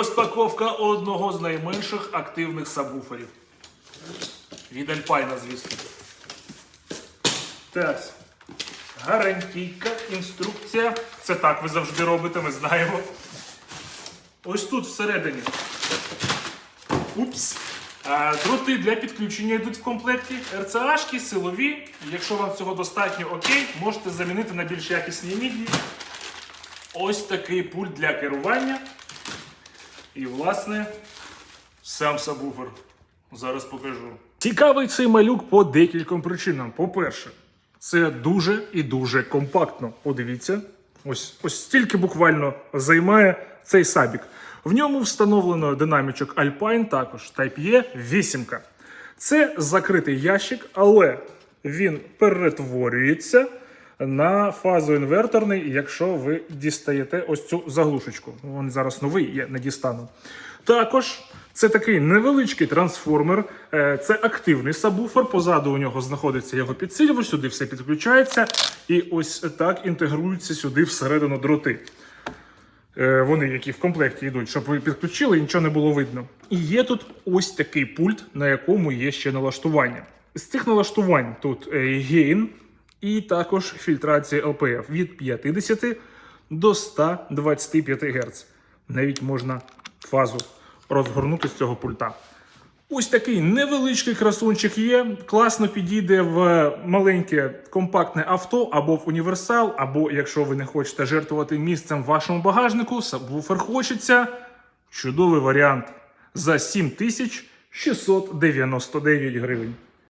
Розпаковка одного з найменших активних сабвуферів. Від Альпайна, звісно. Так. Гарантійка, інструкція. Це так ви завжди робите, ми знаємо. Ось тут всередині. Упс. Дроти для підключення йдуть в комплекті. РЦАшки, силові. Якщо вам цього достатньо, окей, можете замінити на більш якісні міді. Ось такий пульт для керування. І, власне, сам сабвуфер. Зараз покажу. Цікавий цей малюк по декільком причинам. По-перше, це дуже і дуже компактно. Подивіться, ось, ось стільки буквально займає цей сабік. В ньому встановлено динамічок Alpine, також Type-E 8. Це закритий ящик, але він перетворюється на фазоінверторний, якщо ви дістаєте ось цю заглушечку. Він зараз новий, я не дістану. Також це такий невеличкий трансформер, е, це активний сабвуфер. Позаду у нього знаходиться його підсилювач, сюди все підключається, і ось так інтегруються сюди всередину дроти. Е, Вони, які в комплекті йдуть, щоб ви підключили і нічого не було видно. І є тут ось такий пульт, на якому є ще налаштування. З цих налаштувань тут е, гейн і також фільтрація LPF від 50 до 125 Гц. Навіть можна фазу розгорнути з цього пульта. Ось такий невеличкий красунчик є. Класно підійде в маленьке компактне авто або в універсал, або якщо ви не хочете жертвувати місцем в вашому багажнику, сабвуфер хочеться. Чудовий варіант за 7699 гривень.